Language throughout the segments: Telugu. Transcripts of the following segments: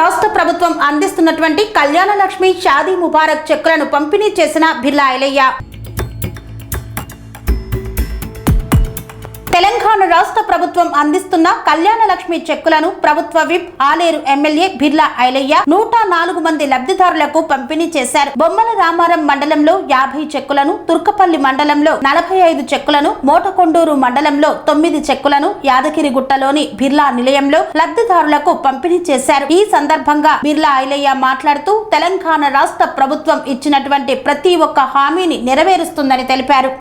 రాష్ట్ర ప్రభుత్వం అందిస్తున్నటువంటి కళ్యాణ లక్ష్మి షాదీ ముబారక్ చెక్కులను పంపిణీ చేసిన భిల్లా ఐలయ్య. తెలంగాణ రాష్ట్ర ప్రభుత్వం అందిస్తున్న కళ్యాణ లక్ష్మి చెక్కులను ప్రభుత్వ విప్ ఆలేరు ఎమ్మెల్యే బిర్లా ఐలయ్య నూట నాలుగు మంది లబ్ధిదారులకు పంపిణీ చేశారు. బొమ్మల రామారం మండలంలో యాభై చెక్కులను తుర్కపల్లి మండలంలో నలభై ఐదు చెక్కులను మోటకొండూరు మండలంలో తొమ్మిది చెక్కులను యాదగిరిగుట్టలోని బిర్లా నిలయంలో లబ్ధిదారులకు పంపిణీ చేశారు. ఈ సందర్భంగా బిర్లా ఐలయ్య మాట్లాడుతూ తెలంగాణ రాష్ట్ర ప్రభుత్వం ఇచ్చినటువంటి ప్రతి ఒక్క హామీని నెరవేరుస్తుందని తెలిపారు.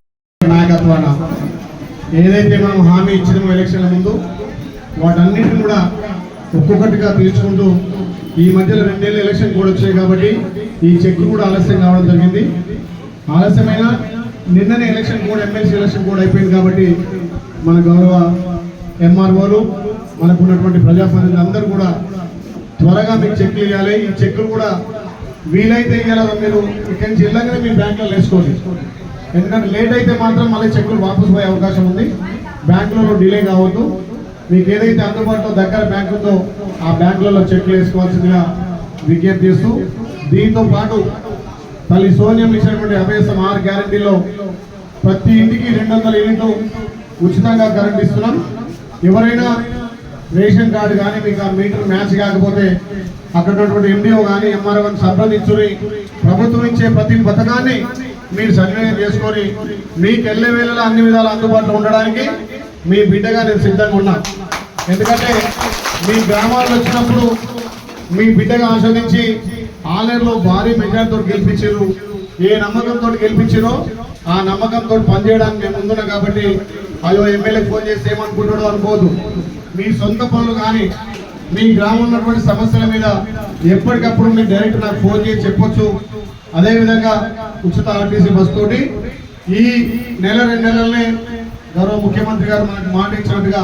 ఏదైతే మనం హామీ ఇచ్చినామో ఎలక్షన్ల ముందు వాటన్నిటిని కూడా ఒక్కొక్కటిగా తీర్చుకుంటూ ఈ మధ్యలో రెండేళ్ళు ఎలక్షన్ కూడా వచ్చాయి కాబట్టి ఈ చెక్ కూడా ఆలస్యం కావడం జరిగింది. ఆలస్యమైన నిన్ననే ఎలక్షన్ కూడా ఎమ్మెల్సీ ఎలక్షన్ కూడా అయిపోయింది కాబట్టి మన గౌరవ ఎంఆర్ఓలు మనకు ఉన్నటువంటి ప్రజాప్రతినిధులు అందరూ కూడా త్వరగా మీకు చెక్లు ఇవ్వాలి ఈ చెక్కులు కూడా వీలైతే ఇవ్వాలి మీరు? ఇక్కడి నుంచి వెళ్ళగానే మీ బ్యాంకులో వేసుకోండి. ఎందుకంటే లేట్ అయితే మాత్రం మళ్ళీ చెక్కులు వాపసు పోయే అవకాశం ఉంది. బ్యాంకులలో డిలే కావద్దు. మీకు ఏదైతే అందుబాటులో దగ్గర బ్యాంక్ ఉందో ఆ బ్యాంకులలో చెక్లు వేసుకోవాల్సిందిగా విజ్ఞప్తి చేస్తూ దీంతో పాటు తల్లి సోనియం ఇచ్చినటువంటి అభ్యాసం ఆరు గ్యారంటీలో ప్రతి ఇంటికి రెండు వందల యూనిట్లు ఉచితంగా కరెంట్ ఇస్తున్నాం. ఎవరైనా రేషన్ కార్డు కానీ మీకు ఆ మీటర్ మ్యాచ్ కాకపోతే అక్కడ ఉన్నటువంటి ఎండిఓ కానీ ఎంఆర్ఓ సంప్రదించుని ప్రభుత్వం ఇచ్చే ప్రతి పథకాన్ని మీరు సద్వినియోగం చేసుకొని మీకు వెళ్ళే వేళలో అన్ని విధాలు అందుబాటులో ఉండడానికి మీ బిడ్డగా నేను సిద్ధంగా ఉన్నా. ఎందుకంటే మీ గ్రామాల్లో వచ్చినప్పుడు మీ బిడ్డగా ఆస్వాదించి ఆలయంలో భారీ మెజార్టీతో గెలిపించారు. ఏ నమ్మకంతో గెలిపించారో ఆ నమ్మకంతో పనిచేయడానికి మేము ముందున్నాం కాబట్టి అయ్యో ఎమ్మెల్యే ఫోన్ చేస్తే ఏమనుకుంటాడో అనుకోదు మీ సొంత పనులు కానీ మీ గ్రామంలో ఉన్నటువంటి సమస్యల మీద ఎప్పటికప్పుడు మీరు డైరెక్ట్ నాకు ఫోన్ చేసి చెప్పొచ్చు. అదేవిధంగా ఉచిత ఆర్టీసీ బస్ తోటి ఈ నెల రెండు నెలలనే గౌరవ ముఖ్యమంత్రి గారు మనకు మాట ఇచ్చినట్టుగా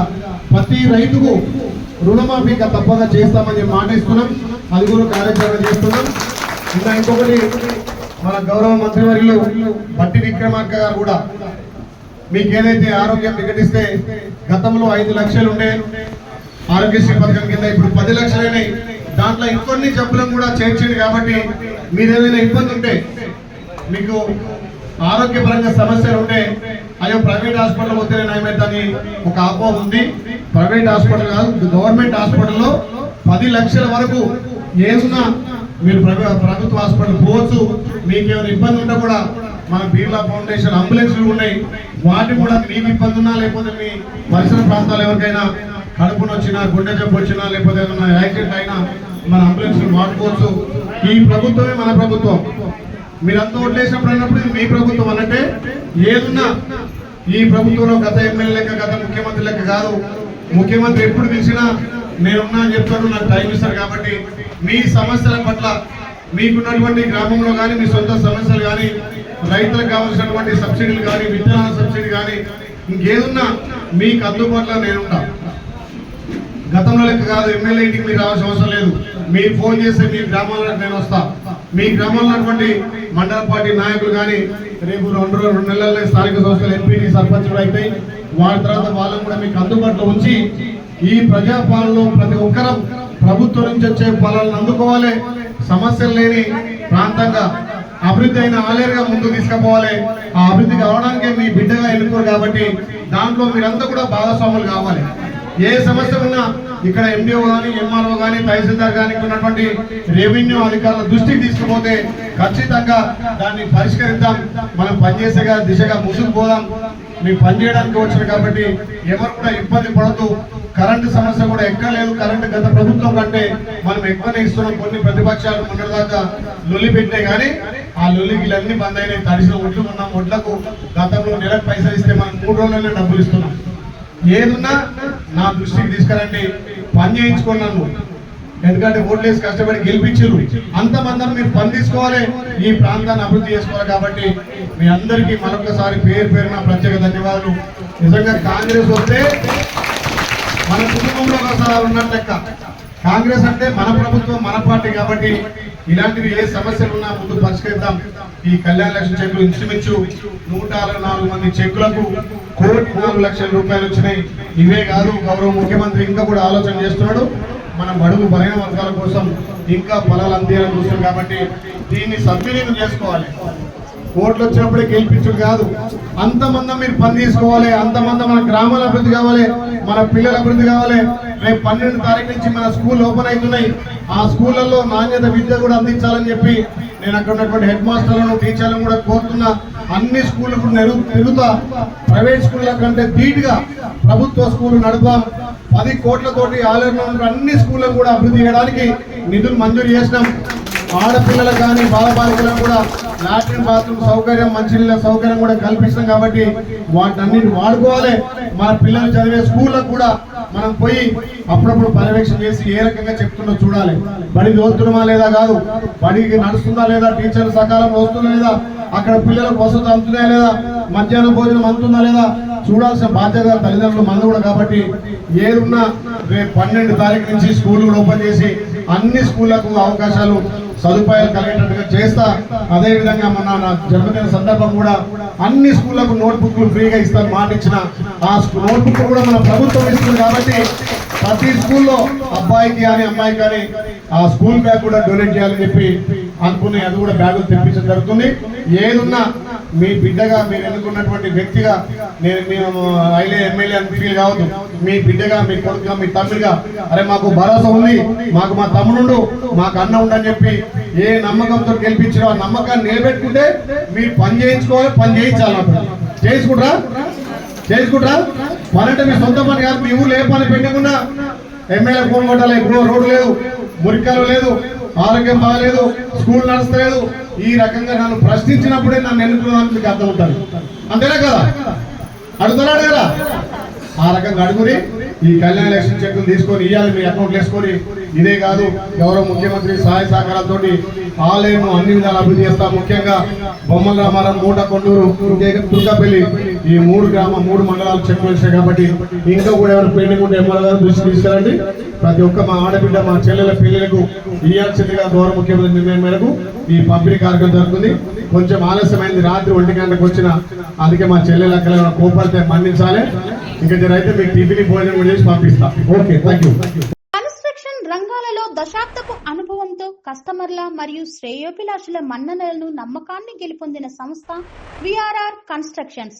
ప్రతి రైతుకు రుణమాఫీ తప్పగా చేస్తామని చెప్పి మాట ఇస్తున్నాం. అది కూడా కార్యాచరణ చేస్తున్నాం. ఇంకా ఇంకొకటి మన గౌరవ మంత్రివర్యులు బట్టి విక్రమార్క గారు కూడా మీకు ఏదైతే ఆరోగ్యం వికటిస్తే గతంలో ఐదు లక్షలు ఉండే ఆరోగ్యశ్రీ పథకం కింద ఇప్పుడు పది లక్షలైనాయి దాంట్లో ఇంకొన్ని జబ్బులను కూడా చేర్చింది కాబట్టి మీరు ఏదైనా ఇబ్బంది ఉంటే మీకు ఆరోగ్యపరంగా సమస్యలు ఉంటే అయ్యో ప్రైవేట్ హాస్పిటల్ పోతే నయమైందని ఒక అపోహ ఉంది. ప్రైవేట్ హాస్పిటల్ కాదు గవర్నమెంట్ హాస్పిటల్లో పది లక్షల వరకు ఏమున్నా మీరు ప్రభుత్వ హాస్పిటల్ పోవచ్చు. మీకు ఏమైనా ఇబ్బంది ఉంటే కూడా మన బీర్లా ఫౌండేషన్ అంబులెన్స్లు ఉన్నాయి. వాటి కూడా మీకు ఇబ్బంది ఉన్నా లేకపోతే మీ పరిసర ప్రాంతాలు ఎవరికైనా కడుపు వచ్చినా గుండె జబ్బు వచ్చినా లేకపోతే ఏదైనా యాక్సిడెంట్ అయినా మన అంబులెన్స్ వాడుకోవచ్చు. ఈ ప్రభుత్వమే మన ప్రభుత్వం. మీరంతా ఓట్లేసినప్పుడు అయినప్పుడు ఇది మీ ప్రభుత్వం అనంటే ఏదున్నా ఈ ప్రభుత్వంలో గత ఎమ్మెల్యే లెక్క గత ముఖ్యమంత్రి లెక్క కాదు. ముఖ్యమంత్రి ఎప్పుడు పిలిచినా నేనున్నా అని చెప్తాడు నాకు టైం ఇస్తారు కాబట్టి మీ సమస్యల పట్ల మీకున్నటువంటి గ్రామంలో కానీ మీ సొంత సమస్యలు కానీ రైతులకు కావాల్సినటువంటి సబ్సిడీలు కానీ విత్తనాల సబ్సిడీ కానీ ఇంకేదున్నా మీకు అందుబాటులో నేనుంటా. గతంలో లెక్క కాదు ఎమ్మెల్యే ఇంటికి మీరు రావాల్సిన అవసరం లేదు. మీరు ఫోన్ చేస్తే మీ గ్రామంలో నేను వస్తా. మీ గ్రామంలో ఉన్నటువంటి మండల పార్టీ నాయకులు కానీ రేపు రెండు రోజులు రెండు నెలల్లో స్థానిక సంస్థలు ఎంపీటీ సర్పంచులు అయిపోయి వాళ్ళ తర్వాత వాళ్ళని కూడా మీకు అందుబాటులో ఉంచి ఈ ప్రజాపాలనలో ప్రతి ఒక్కరం ప్రభుత్వం నుంచి వచ్చే పాలనలు అందుకోవాలి. సమస్యలు లేని ప్రాంతంగా అభివృద్ధి అయిన ఆలేరుగా ముందుకు తీసుకుపోవాలి. ఆ అభివృద్ధి కావడానికే మీ బిడ్డగా ఎన్నుకోరు కాబట్టి దాంట్లో మీరంతా కూడా భాగస్వాములు కావాలి. ఏ సమస్య ఉన్నా ఇక్కడ ఎండిఓ కానీ ఎంఆర్ఓ కానీ తహసీల్దార్ కానీ ఉన్నటువంటి రెవెన్యూ అధికారుల దృష్టికి తీసుకుపోతే ఖచ్చితంగా దాన్ని పరిష్కరిద్దాం. మనం పనిచేసే దిశగా ముందుకు పోదాం. మీకు పనిచేయడానికి వచ్చారు కాబట్టి ఎవరు కూడా ఇబ్బంది పడద్దు. కరెంటు సమస్య కూడా ఎక్కడ లేదు. కరెంటు గత ప్రభుత్వం కంటే మనం ఎక్కువనే ఇస్తున్నాం. కొన్ని ప్రతిపక్షాలు మొన్నటిదాకా లొల్లి పెట్టినాయి కానీ ఆ లొల్లికిలన్నీ బంద్ అయినాయి. తడిసిన ఒడ్లు ఉన్నాం ఒడ్లకు గతంలో నెలకు పైసలు ఇస్తే మనం మూడు రోజులనే డబ్బులు ఇస్తున్నాం. ఏదున్నా నా దృష్టికి తీసుకురండి. పని చేయించుకోండి నన్ను. ఎందుకంటే ఓట్లేసి కష్టపడి గెలిపించారు అంతమందరం మీరు పని తీసుకోవాలి. ఈ ప్రాంతాన్ని అభివృద్ధి చేసుకోవాలి కాబట్టి మీ అందరికీ మరొకసారి పేరు పేరున ప్రత్యేక ధన్యవాదాలు. నిజంగా కాంగ్రెస్ వస్తే మన కుటుంబంలో ఒకసారి ఉన్నట్టు లెక్క. కాంగ్రెస్ అంటే మన ప్రభుత్వం మన పార్టీ కాబట్టి ఇలాంటివి ఏ సమస్యలు ఉన్నా ముందు పరిష్కరిద్దాం. ఈ కళ్యాణ లక్ష్మి చెక్కులు ఇంచుమించు నూట అరవై నాలుగు మంది చెక్కులకు కోటి నాలుగు లక్షల రూపాయలు వచ్చినాయి. ఇవే కాదు గౌరవ ముఖ్యమంత్రి ఇంకా కూడా ఆలోచన చేస్తున్నాడు. మన బడుగు బలైన వర్గాల కోసం ఇంకా ఫలాలు అందేలా చూస్తున్నాం కాబట్టి దీన్ని సద్వినియోగం చేసుకోవాలి. ఓట్లు వచ్చినప్పుడే గెలిపించుడు కాదు. అంతమంది మీరు పని తీసుకోవాలి అంతమంది మన గ్రామాల అభివృద్ధి కావాలి మన పిల్లల అభివృద్ధి కావాలి. రేపు పన్నెండు తారీఖు నుంచి మన స్కూల్ ఓపెన్ అవుతున్నాయి. ఆ స్కూళ్ళల్లో నాణ్యత విద్య కూడా అందించాలని చెప్పి నేను అక్కడ ఉన్నటువంటి హెడ్ మాస్టర్లను టీచర్లను కూడా కోరుతున్నా. అన్ని స్కూళ్ళు కూడా నెరు తిరుగుతా. ప్రైవేట్ స్కూళ్ళ కంటే ధీటుగా ప్రభుత్వ స్కూల్ నడుపుదాం. పది కోట్లతోటి ఆలయంలో ఉన్న అన్ని స్కూళ్ళకు కూడా అభివృద్ధి చేయడానికి నిధులు మంజూరు చేసినాం. ఆడపిల్లలకు కానీ బాలబాలికలకు కూడా లాట్రిన్ బాత్రూమ్ సౌకర్యం మంచినీళ్ళ సౌకర్యం కూడా కల్పిస్తాం కాబట్టి వాటన్నిటి వాడుకోవాలి. మన పిల్లలు చదివే స్కూళ్ళకు కూడా మనం పోయి అప్పుడప్పుడు పర్యవేక్షణ చేసి ఏ రకంగా చెప్తుందో చూడాలి. బడి చదువుతున్నామా లేదా కాదు. బడికి నడుస్తుందా లేదా? టీచర్ సకాలంలో వస్తుందా లేదా? అక్కడ పిల్లలకు వసతి అందుతున్నాయా లేదా? మధ్యాహ్నం భోజనం అందుతుందా లేదా? చూడాల్సిన బాధ్యత తల్లిదండ్రులు మంది కూడా కాబట్టి ఏదున్నా రేపు పన్నెండు తారీఖు నుంచి స్కూల్ కూడా ఓపెన్ చేసి అన్ని స్కూళ్ళకు అవకాశాలు సదుపాయాలు కలిగేటట్టుగా చేస్తా. అదే విధంగా మొన్న నా జన్మదిన సందర్భం కూడా అన్ని స్కూళ్ళకు నోట్బుక్లు ఫ్రీగా ఇస్తాను మాట ఇచ్చిన ఆ నోట్బుక్ కూడా మన ప్రభుత్వం ఇస్తుంది కాబట్టి ప్రతి స్కూల్లో అబ్బాయికి కానీ అమ్మాయికి కానీ ఆ స్కూల్ బ్యాగ్ కూడా డొనేట్ చేయాలని చెప్పి అనుకుని అది కూడా బ్యాగులు తెప్పించడం జరుగుతుంది. ఏదున్నా మీ బిడ్డగా మీరు ఎన్నుకున్నటువంటి వ్యక్తిగా నేను మేము ఐలే ఎమ్మెల్యే అని ఫీల్ కావద్దు. మీ బిడ్డగా మీ కొడుకుగా మీ తమ్ముడిగా. అరే మాకు భరోసా ఉంది. మాకు మా తమ్ముడు మాకు అన్న ఉండని చెప్పి ఏ నమ్మకంతో గెలిపించారో ఆ నమ్మకాన్ని నిలబెట్టుకుంటే మీరు పని చేయించుకోవాలి పని చేయించాలి నాకు చేసుకుంటారా చేసుకుంటారా పని అంటే మీ సొంత పని కాదు. మీ ఊర్లో ఏ పని పెట్టకుండా ఎమ్మెల్యే ఫోన్ కొట్టాలి. ఇప్పుడు రోడ్డు లేదు మురికాలు లేదు. ఆరోగ్యం బాగాలేదు స్కూల్ నడుస్తలేదు. ఈ రకంగా నన్ను ప్రశ్నించినప్పుడే నన్ను ఎన్నుకున్నాను మీకు అర్థం ఉంటుంది అంతేనా కదా? అడుగుతున్నాడు కదా? ఆ రకంగా అడుగుని ఈ కళ్యాణ లక్ష్మి చెక్కులు తీసుకొని ఇవ్వాలి మీ అకౌంట్లు వేసుకొని. ఇదే కాదు గౌరవ ముఖ్యమంత్రి సహాయ సహకారాలతో ఆలయం అన్ని విధాలు అభివృద్ధి చేస్తా. ముఖ్యంగా బొమ్మల రామారం మూట కొండూరు తుర్కాపల్లి ఈ మూడు గ్రామ మూడు మండలాలు చెక్ వచ్చాయి కాబట్టి ఇంకా కూడా ఎవరు పెండింగ్ ఉంటే ఎమ్మెల్యే గారు దృష్టి తీసుకురండి ప్రతి ఒక్క మా ఆడబిడ్డ మా చెల్లెల పిల్లలకు ఇయ్యాల్సిందిగా గౌరవ ముఖ్యమంత్రి నిర్ణయం మేరకు ఈ పంపిణీ కార్యక్రమం జరుగుతుంది. కొంచెం ఆలస్యమైంది. రాత్రి ఒంటి గంటకు వచ్చిన అందుకే మా చెల్లెల అక్కడ కోపడితే మన్నించాలి. ఇంకా అయితే మీకు టిఫిన్ భోజనం కూడా చేసి పంపిస్తా. ఓకే థ్యాంక్ యూ కన్స్ట్రక్షన్ రంగాలలో దశాబ్దపు అనుభవంతో కస్టమర్ల మరియు శ్రేయోభిలాషుల మన్ననలను నమ్మకాన్ని గెలుపొందిన సంస్థ VRR constructions.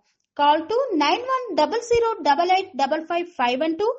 Call to 91008855 and to